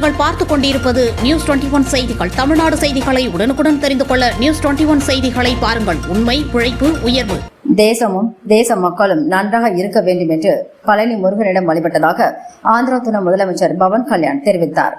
நீங்கள் பார்த்துக் கொண்டிருப்பது நியூஸ் டுவெண்டி ஒன் செய்திகள். தமிழ்நாடு செய்திகளை உடனுக்குடன் தெரிந்து கொள்ள நியூஸ் டுவெண்டி ஒன் செய்திகளை பாருங்கள். உண்மை உழைப்பு உயர்வு. தேசமும் தேச மக்களும் நன்றாக இருக்க வேண்டும் என்று பழனி முருகனிடம் வழிபட்டதாக ஆந்திரா துணை முதலமைச்சர் பவன் கல்யாண் தெரிவித்தார்.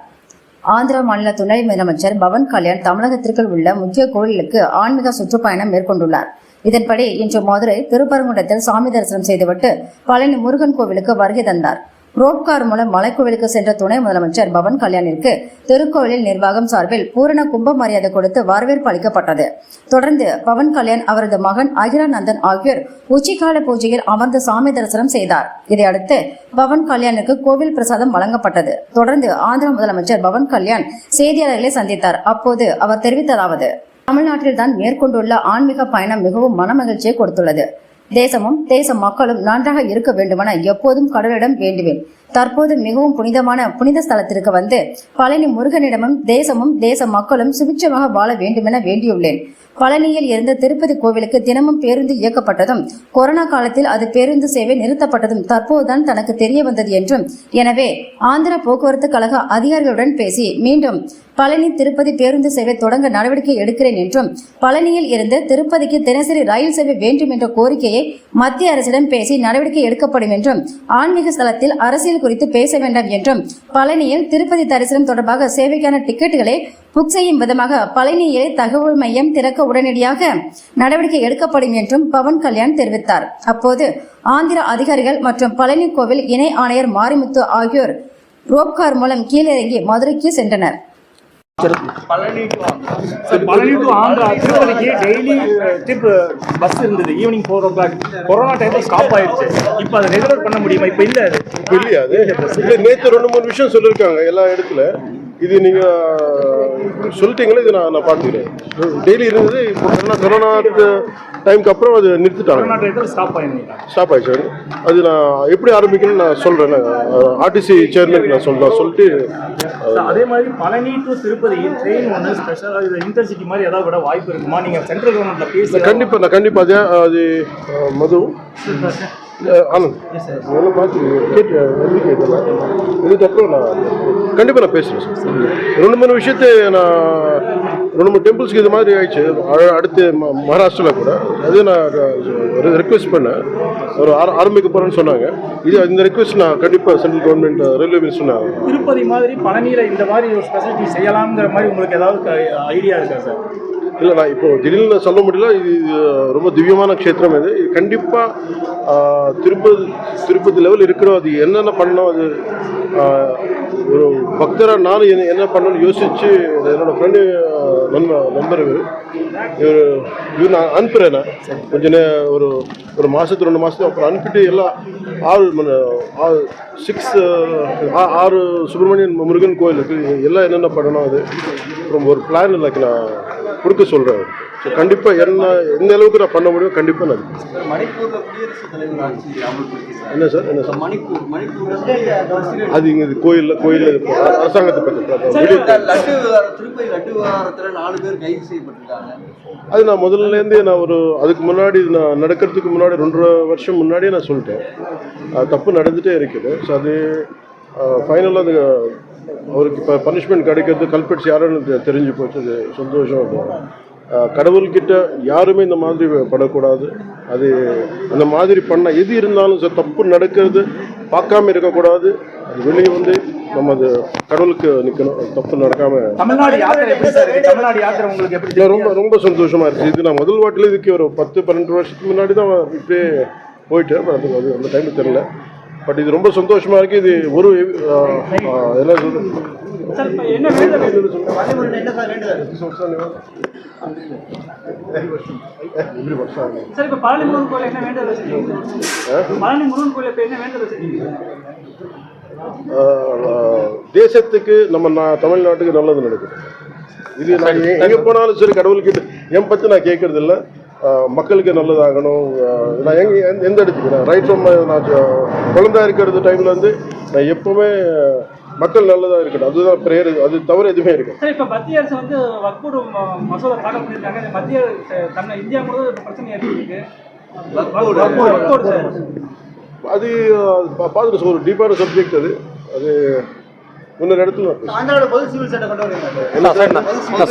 ஆந்திரா மாநில துணை முதலமைச்சர் பவன் கல்யாண் தமிழகத்திற்குள் உள்ள முக்கிய கோயிலுக்கு ஆன்மீக சுற்றுப்பயணம் மேற்கொண்டுள்ளார். இதன்படி இன்று மதுரை திருப்பரங்குன்றத்தில் சாமி தரிசனம் செய்துவிட்டு பழனி முருகன் கோவிலுக்கு வருகை தந்தார். ரோப்கார் மூலம் மலைக்கோவிலுக்கு சென்ற துணை முதலமைச்சர் பவன் கல்யாணிற்கு திருக்கோவிலில் நிர்வாகம் சார்பில் பூரண கும்ப மரியாதை கொடுத்து வரவேற்பு அளிக்கப்பட்டது. தொடர்ந்து பவன் கல்யாண் அவரது மகன் அகிலானந்தன் ஆகியோர் உச்சிக்கால பூஜையில் அமர்ந்து சாமி தரிசனம் செய்தார். இதையடுத்து பவன் கல்யாணுக்கு கோவில் பிரசாதம் வழங்கப்பட்டது. தொடர்ந்து ஆந்திர முதலமைச்சர் பவன் கல்யாண் செய்தியாளர்களை சந்தித்தார். அப்போது அவர் தெரிவித்ததாவது தமிழ்நாட்டில் தான் மேற்கொண்டுள்ள ஆன்மீக பயணம் மிகவும் மனமகிழ்ச்சியை கொடுத்துள்ளது. தேசமும் தேச மக்களும் நன்றாக இருக்க வேண்டுமென எப்போதும் கடவுளிடம் வேண்டுவேன். தற்போது மிகவும் புனிதமான புனித ஸ்தலத்திற்கு வந்து பழனி முருகனிடமும் தேசமும் தேச மக்களும் சுபிட்சமாக வாழ வேண்டுமென வேண்டியுள்ளேன். பழனியில் இருந்த திருப்பதி கோவிலுக்கு தினமும் பேருந்து இயக்கப்பட்டதும் கொரோனா காலத்தில் அது பேருந்து சேவை நிறுத்தப்பட்டதும் தற்போதுதான் தனக்கு தெரிய வந்தது என்றும் எனவே ஆந்திர போக்குவரத்து கழக அதிகாரிகளுடன் பேசி மீண்டும் பழனி திருப்பதி பேருந்து சேவை தொடங்க நடவடிக்கை எடுக்கிறேன் என்றும் பழனியில் இருந்து திருப்பதிக்கு தினசரி ரயில் சேவை வேண்டும் என்ற கோரிக்கையை மத்திய அரசிடம் பேசி நடவடிக்கை எடுக்கப்படும் என்றும் ஆன்மீக ஸ்தலத்தில் அரசியல் குறித்து பேச வேண்டாம் என்றும் பழனியில் திருப்பதி தரிசனம் தொடர்பாக சேவைக்கான டிக்கெட்டுகளை புக் செய்யும் விதமாக பழனியில் தகவல் மையம் திறக்க உடனடியாக நடவடிக்கை எடுக்கப்படும் என்றும் பவன் கல்யாண் தெரிவித்தார். அப்போது ஆந்திர அதிகாரிகள் மற்றும் பழனி கோவில் இணை ஆணையர் மாரிமுத்து ஆகியோர் ரோப்கார் மூலம் கீழிறங்கி மதுரைக்கு சென்றனர். பழனி டு பழனி டு ஆந்திரா திருப்பதிக்கு டெய்லி ட்ரிப் பஸ் இருந்தது. Evening four o'clock corona டைமில் ஸ்டாப் ஆயிடுச்சு. இப்போ அதை ரெகுலர் பண்ண முடியுமா? இப்போ இல்லை அது. இப்ப இல்லையா அது. இல்லை நேற்று ரெண்டு மூணு விஷயம் சொல்லியிருக்காங்க எல்லா இடத்துல. இது நீங்கள் சொல்லிட்டீங்களே இது நான் நான் பார்த்துக்கிறேன். டெய்லி இருந்தது இப்போ கொரோனா கொரோனா டைமுக்கு அப்புறம் அது நிறுத்திட்டாங்க. ஸ்டாப் ஆயிடுச்சு. அது நான் எப்படி ஆரம்பிக்கணும்னு நான் சொல்கிறேன் ஆர்டிசி சேர்மனுக்கு நான் சொல்றேன் சொல்லிட்டு அதே மாதிரி பழனி டு திருப்பதி ட்ரெயின் ஒன்று ஸ்பெஷலாக இது இன்டர்சிட்டி மாதிரி ஏதாவது விட வாய்ப்பு இருக்குமா? நீங்கள் சென்ட்ரல் கவர்மெண்ட்ல பேசி கண்டிப்பாக நான் கண்டிப்பாக அது மது ஆனந்த் பார்த்து கேட்டு நம்பிக்கை இதுக்கப்புறம் நான் கண்டிப்பாக நான் பேசுகிறேன் சார் ரெண்டு மூணு விஷயத்தை நான் ரெண்டு மூணு டெம்பிள்ஸ்க்கு இது மாதிரி ஆயிடுச்சு. அடுத்து ம- மகாராஷ்டிராவில் கூட. அது நான் ரெக்வெஸ்ட் பண்ணேன். ஒரு ஆர- ஆரம்பிக்க போகிறேன்னு சொன்னாங்க. இது இந்த ரெக்வெஸ்ட் நான் கண்டிப்பாக சென்ட்ரல் கவர்மெண்ட் ரயில்வே மினிஸ்டர் நான் திருப்பதி மாதிரி பழனியில் இந்த மாதிரி ஒரு ஸ்பெசிலிட்டி செய்யலாம்ங்கிற மாதிரி உங்களுக்கு ஏதாவது ஐடியா இருக்கா சார் இல்லை நான் இப்போ திடீர்னு சொல்ல முடியல. இது ரொம்ப திவ்யமான க்ஷேத்திரம் இது. இது கண்டிப்பாக திருப்பதி திருப்பதி லெவல் இருக்கிறோம். அது என்னென்ன பண்ணோம் அது ஒரு பக்தராக நானும் என்ன என்ன பண்ணணும்னு யோசிச்சு என்னோடய ஃப்ரெண்டு நண்ப நண்பர் இவர். இவர் இவர் நான் அனுப்புகிறேன் நான். கொஞ்ச நேரம் ஒரு ஒரு மாதத்துக்கு ரெண்டு மாதத்துக்கு அப்புறம் அனுப்பிட்டு எல்லாம் ஆறு மணி ஆறு சிக்ஸ் ஆறு சுப்பிரமணியன் முருகன் கோயில் இருக்குது எல்லாம் என்னென்ன பண்ணணும் அது. அப்புறம் ஒரு பிளான் இல்லைக்கு நான். கொடுக்க சொல்கிறேன் ஸோ கண்டிப்பாக என்ன எந்த அளவுக்கு நான் பண்ண முடியும் கண்டிப்பாக நான் என்ன சார் என்ன சார் மணிப்பூர் அது இங்கே கோயிலில் கோயிலில் அரசாங்கத்தை பற்றி அது நான் முதல்லேருந்தே நான் ஒரு அதுக்கு முன்னாடி நான் நடக்கிறதுக்கு முன்னாடி ரெண்டரை வருஷம் முன்னாடியே நான் சொல்லிட்டேன். அது தப்பு நடந்துகிட்டே இருக்குது. ஸோ அது ஃபைனலாக அது அவருக்கு இப்போ பனிஷ்மெண்ட் கிடைக்கிறது கல்பெட்ஸ் யாருன்னு தெரிஞ்சு போச்சு. அது சந்தோஷம். கடவுள்கிட்ட யாருமே இந்த மாதிரி படக்கூடாது. அது அந்த மாதிரி பண்ண எது இருந்தாலும் சார் தப்பு நடக்கிறது பார்க்காம இருக்கக்கூடாது. அது வெளியே வந்து நம்ம அது கடவுளுக்கு நிற்கணும் தப்பு நடக்காமல் தமிழ்நாடு ரொம்ப ரொம்ப சந்தோஷமா இருக்கு. இது நான் முதல் வாட்டில் இதுக்கு ஒரு பத்து பன்னெண்டு வருஷத்துக்கு முன்னாடி தான் இப்படியே போயிட்டேன். அது அந்த டைம் தெரியல. பட் இது ரொம்ப சந்தோஷமா இருக்கு. இது ஒரு என்ன சொல்றது? தேசத்துக்கு நம்ம தமிழ்நாட்டுக்கு நல்லது நடக்குது. இது எங்க போனாலும் சரி கடவுள்கிட்ட என் பற்றி நான் கேட்கறது இல்லை ஆஹ், மக்களுக்கு நல்லதாகணும். நான் எங்க எந்த- எந்த இடத்துக்கு? நான் ரைட் ஃப்ரம் நான் குழந்தையா இருக்கிறது டைம்ல இருந்து நான் எப்பவுமே மக்கள் நல்லதா இருக்கட்டும் அதுதான் ப்ரேயர் அது தவிர எதுவுமே இருக்கு சார் இப்போ மத்திய அரசு வந்து வக்போர்டு மசோதா தாக்கல் பண்ணியிருக்காங்க. மத்திய தமிழ் இந்தியா முழுவதும் பிரச்சனை ஏற்பட்டிருக்கு அது பார்த்துட்டு ஒரு டீப்பான சப்ஜெக்ட் அது. அது இன்னொரு இடத்துல பொது சிவில் சட்டம் கொண்டு வரீங்க